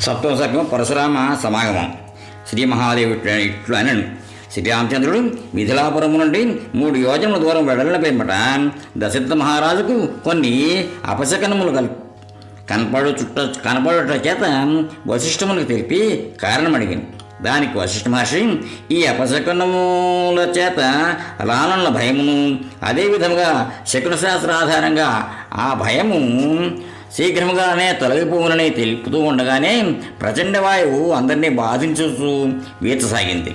సప్తమ సర్గం పరశురామ సమాగమం. శ్రీ మహాదేవి ఇట్లు అనను శ్రీరామచంద్రుడు మిథిలాపురం నుండి మూడు యోజనల దూరం వెడలిన పేమట దశరథ మహారాజుకు కొన్ని అపశకనములు కల్ కనపడు చుట్ట కనపడుట చేత వశిష్ఠములకు తెలిపి కారణం అడిగింది దానికి వశిష్ఠ మహర్షి ఈ అపశకునముల చేత రానున్న భయమును అదేవిధంగా శకునశాస్త్ర ఆధారంగా ఆ భయము శీఘ్రముగానే తొలగిపోవునని తెలుపుతూ ఉండగానే ప్రచండ వాయువు అందరినీ బాధించుతూ వీచసాగింది.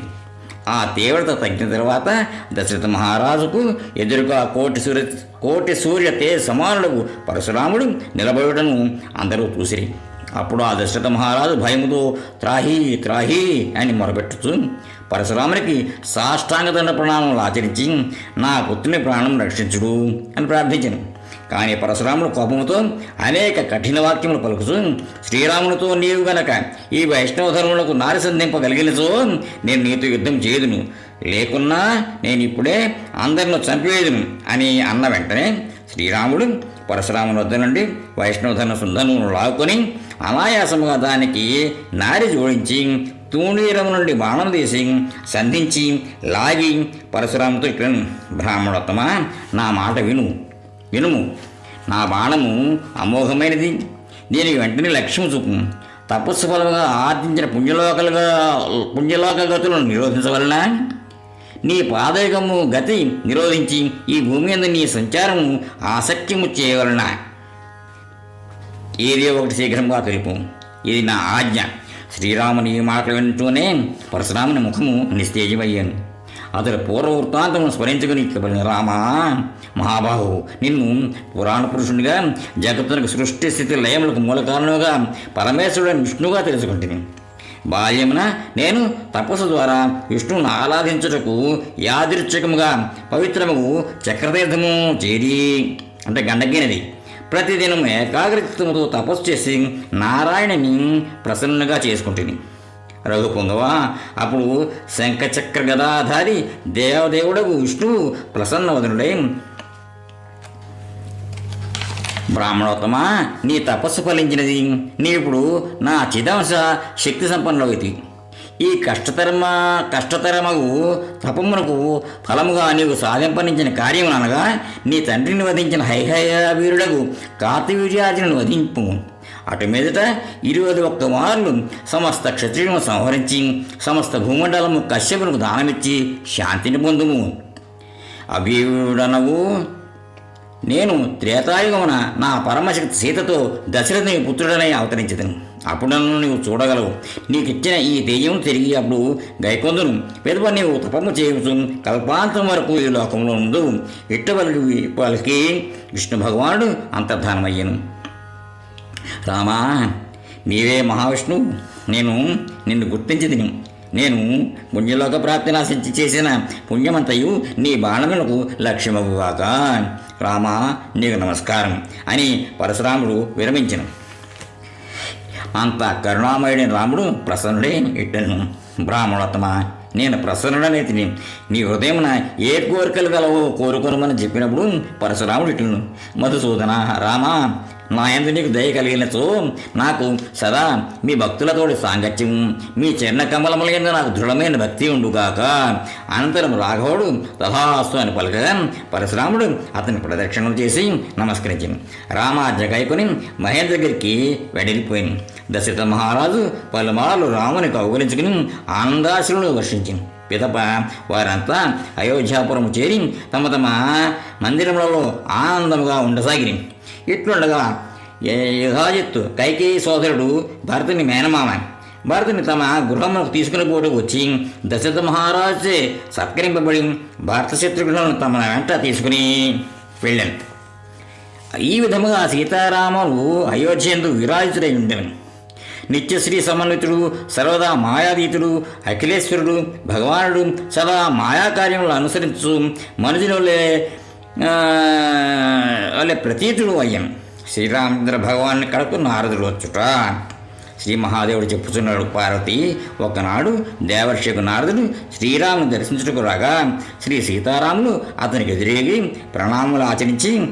ఆ తీవ్రత తగ్గిన తర్వాత దశరథ మహారాజుకు ఎదురుగా కోటి సూర్య కోటి సూర్య తేజ సమానుడు పరశురాముడు నిలబడటను అందరూ చూసిరి. అప్పుడు ఆ దశరథ మహారాజు భయముతో త్రాహి త్రాహి అని మొరపెట్టుచు పరశురామునికి సాష్టాంగ దండ ప్రణామములు ఆచరించి నా పుత్రుని ప్రాణం రక్షించుడు అని ప్రార్థించాను. కానీ పరశురాముడు కోపముతో అనేక కఠిన వాక్యములు పలుకుచు శ్రీరామునితో నీవు గనక ఈ వైష్ణవ ధర్ములకు నారి సంధింపగలిగినచో నేను నీతో యుద్ధం చేయదును. లేకున్నా నేను ఇప్పుడే అందరిని చంపివేదును అని అన్న వెంటనే శ్రీరాముడు పరశురాముని వద్ద నుండి వైష్ణవ ధర్మ సుందరమును లాక్కొని అనాయాసముగా దానికి నారి జోడించి తూణీరము నుండి బాణం తీసి సంధించి లాగి పరశురాముతో ఇక్కడ బ్రాహ్మణోత్తమ నా మాట విను. వినుము నా బాణము అమోఘమైనది. నేను వెంటనే లక్ష్యం చూపు. తపస్సు ఫలముగా ఆర్జించిన పుణ్యలోకలుగా పుణ్యలోక గతులను నిరోధించవలన? నీ పాదయుగము గతి నిరోధించి ఈ భూమి మీద నీ సంచారము ఆసక్తిము చేయవలన? ఏదో ఒకటి శీఘ్రంగా తెలుపు. ఇది నా ఆజ్ఞ. శ్రీరాముని ఈ మాటలు వింటూనే పరశురాముని ముఖము నిస్తేజమయ్యాను అతని పూర్వ వృత్తాంతమును స్మరించుకుని చెప్పిన రామా మహాబాహు నిన్ను పురాణ పురుషునిగా జగత్తునకు సృష్టి స్థితి లయములకు మూల కారణంగా పరమేశ్వరుడు విష్ణువుగా తెలుసుకుంటుంది బాల్యమున నేను తపస్సు ద్వారా విష్ణువును ఆరాధించుటకు యాదృచ్ఛికముగా పవిత్రము చక్రతీర్థము చేరి అంటే గండగినది. ప్రతిదినం ఏకాగ్రతతో తపస్సు చేసి నారాయణని ప్రసన్నగా చేసుకుంటుంది రఘుపొంగవ అప్పుడు శంఖచక్ర గదాధారి దేవదేవుడకు విష్ణువు ప్రసన్నవదనుడై బ్రాహ్మణోత్తమా నీ తపస్సు ఫలించినది. నీవిప్పుడు నా చిదంశ శక్తి సంపన్నులవుతి. ఈ కష్టతరమ కష్టతరమగు తపమునకు ఫలముగా నీవు సాధింపనించిన కార్యము అనగా నీ తండ్రిని వధించిన హైహయ వీరుడకు కార్తవీర్యార్జును వధింపు అటు మీదట ఇరవై ఒక్క మార్లు సమస్త క్షత్రియులను సంహరించి సమస్త భూమండలము కశ్యపునికి దానమిచ్చి శాంతిని పొందుము. అభియుడనవు నేను త్రేతాయుగమున నా పరమశక్తి సీతతో దశరథుని పుత్రుడనై అవతరించదను. అప్పుడు నన్ను నీవు చూడగలవు. నీకిచ్చిన ఈ తేజం తిరిగి అప్పుడు గైకొందును. పెదవ నీవు తపము చేయవచ్చు కల్పాంతం వరకు ఈ లోకంలో ఉండు. ఇట్టవల్లి పలికి విష్ణు భగవానుడు అంతర్ధానమయ్యను. రామా నీవే మహావిష్ణువు. నేను నిన్ను గుర్తించి నేను పుణ్యలోక ప్రాప్తి నాశించి చేసిన పుణ్యమంతయు నీ బాణములకు లక్ష్యమవుగాక రామా నీకు నమస్కారం అని పరశురాముడు విరమించను. అంత కరుణామయుడైన రాముడు ప్రసన్నుడే ఇట్టను. బ్రాహ్మణోత్తమ నేను ప్రసన్నుడనే తిని నీ హృదయమున ఏ కోరికలు గలవో కోరుకోరమని చెప్పినప్పుడు పరశురాముడు ఇట్లను మధుసూదన రామా నా ఎందు నీకు దయ కలిగినచో నాకు సదా మీ భక్తులతోటి సాంగత్యం మీ చిన్న కమలముల యందు నాకు దృఢమైన భక్తి ఉండుగాక. అనంతరం రాఘవుడు తథాస్తు అని పలకగా పరశురాముడు అతని ప్రదక్షిణలు చేసి నమస్కరించింది రామాజ్ఞ కైకొని మహేంద్ర దగ్గరికి వెడలిపోయింది దశరథ మహారాజు పలుమార్లు రాముని కౌగులించుకుని ఆనందాశ్రులు వర్షించింది పిదప వారంతా అయోధ్యాపురం చేరి తమ తమ మందిరములలో ఆనందముగా ఉండసాగిరి. ఇట్లుండగా యుధాజిత్తు కైకేయి సోదరుడు భరతుని మేనమామ భరతుని తమ గృహమునకు తీసుకుని పోటు వచ్చి దశరథ మహారాజే సత్కరింపబడి భరత శత్రుఘ్నులను తమ వెంట తీసుకుని వెళ్ళాను. ఈ విధముగా సీతారాములు అయోధ్యందు విరాజితుడై ఉండను. నిత్యశ్రీ సమన్వితుడు సర్వదా మాయాదీతుడు అఖిలేశ్వరుడు భగవానుడు సదా మాయాకార్యములు అనుసరించు మనుషులే అలా ప్రతీతుడు అయ్యను శ్రీరామచంద్ర భగవాన్ని కడకు నారదుడు వచ్చుట. శ్రీ మహాదేవుడు చెప్పుతున్నాడు పార్వతి ఒకనాడు దేవర్షికు నారదుడు శ్రీరాముని దర్శించుటకు రాగా శ్రీ సీతారాములు అతనికి ఎదురేగి ప్రణాములు ఆచరించి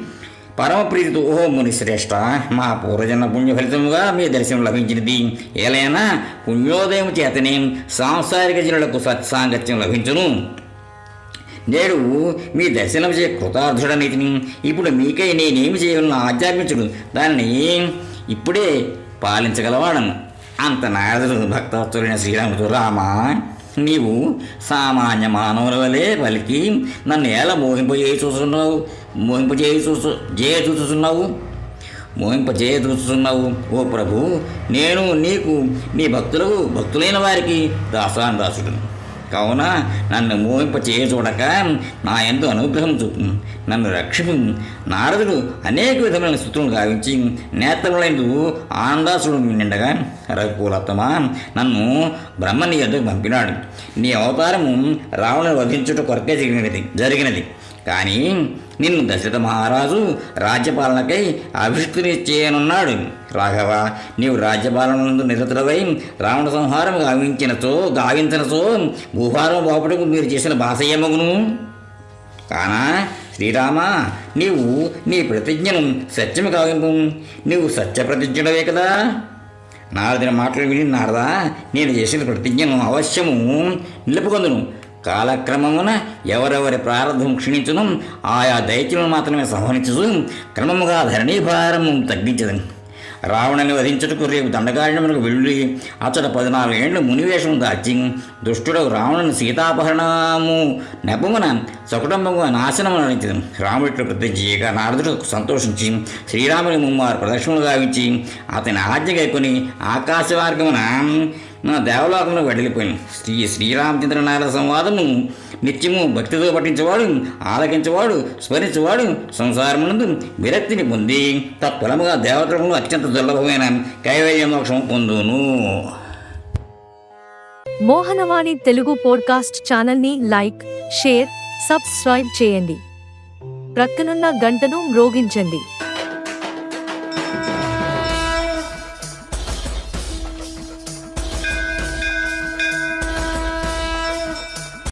పరమప్రీతితో ఓ ముని శ్రేష్ఠ మా పూర్వజన్మ పుణ్య ఫలితముగా మీ దర్శనం లభించినది. ఏలైనా పుణ్యోదయం చేతనే సాంసారిక జనులకు సత్సాంగత్యం లభించును. నేడు మీ దర్శనం చే కృతార్థుడనైతిని. ఇప్పుడు మీకై నేనేమి చేయగలను ఆజ్ఞాపించుడు దానిని ఇప్పుడే పాలించగలవాడను. అంత నారదుడు భక్తవత్తులైన శ్రీరాముడు రామా నీవు సామాన్య మానవుల వలె పలికి నన్ను ఎలా మోహింపజేయ చూస్తున్నావు? మోహింపజేయ చూసు జయ చూస్తున్నావు మోహింపజేయ చూస్తున్నావు ఓ ప్రభు నేను నీకు నీ భక్తులకు భక్తులైన వారికి దాసాను దాసుడు కావున నన్ను మోహింప చూడక నా ఎందు అనుగ్రహం చూపు నన్ను రక్షిపు. నారదుడు అనేక విధమైన స్థుతులను గావించి నేత్రములందు ఆనందాసుడు నిండగా రఘుకులత్తమా నన్ను బ్రహ్మ నీ పంపినాడు. నీ అవతారము రావణను వధించుట కొరకే జరిగినది జరిగినది. కానీ నిన్ను దశరథ మహారాజు రాజ్యపాలనకై అభిష్టుని చేయనున్నాడు రాఘవ నీవు రాజ్యపాలనందు నిరతులవై రావణ సంహారం గావించినచో గావించినచో గుహారం బాపుటకు మీరు చేసిన భాష ఏమగును కానా శ్రీరామ నీవు నీ ప్రతిజ్ఞను సత్యము కావింపు నీవు సత్య ప్రతిజ్ఞుడవే కదా. నారదిన మాటలు విని నారదా నేను చేసిన ప్రతిజ్ఞను అవశ్యము నిలుపుకొందును. కాలక్రమమున ఎవరెవరి ప్రారంభం క్షీణించును ఆయా దైత్యులను మాత్రమే సంహరించు క్రమముగా ధరణీభారం తగ్గించదు రావణుని వధించుటకు రేపు దండకారణములకు వెళ్ళి అతడు పద్నాలుగు ఏండ్లు మునివేషం దాచి దుష్టుడు రావణుని సీతాపహరణము నెపమున సకుటుంబంగా నాశనము నడిచింది రాముడితో ప్రతిజ్ఞ నారదుడు సంతోషించి శ్రీరాముని ముమ్మారు ప్రదక్షిణలు గావించి అతని ఆజ్ఞ కైకొని ఆకాశ మార్గమున నా దేవలోకంలో వెడలిపోయింది. శ్రీ శ్రీరామచంద్రనారాయణ సంవాదము నిత్యము భక్తితో పఠించేవాడు ఆలకించేవాడు స్మరించేవాడు సంసారమునందు విరక్తిని పొంది తత్ఫలముగా దేవతలను అత్యంత దుర్లభమైన కైవల్య మోక్షం పొందును. మోహనవాణి తెలుగు పోడ్కాస్ట్ ఛానల్ని లైక్ షేర్ సబ్స్క్రైబ్ చేయండి. ప్రక్కనున్న గంటను మ్రోగించండి.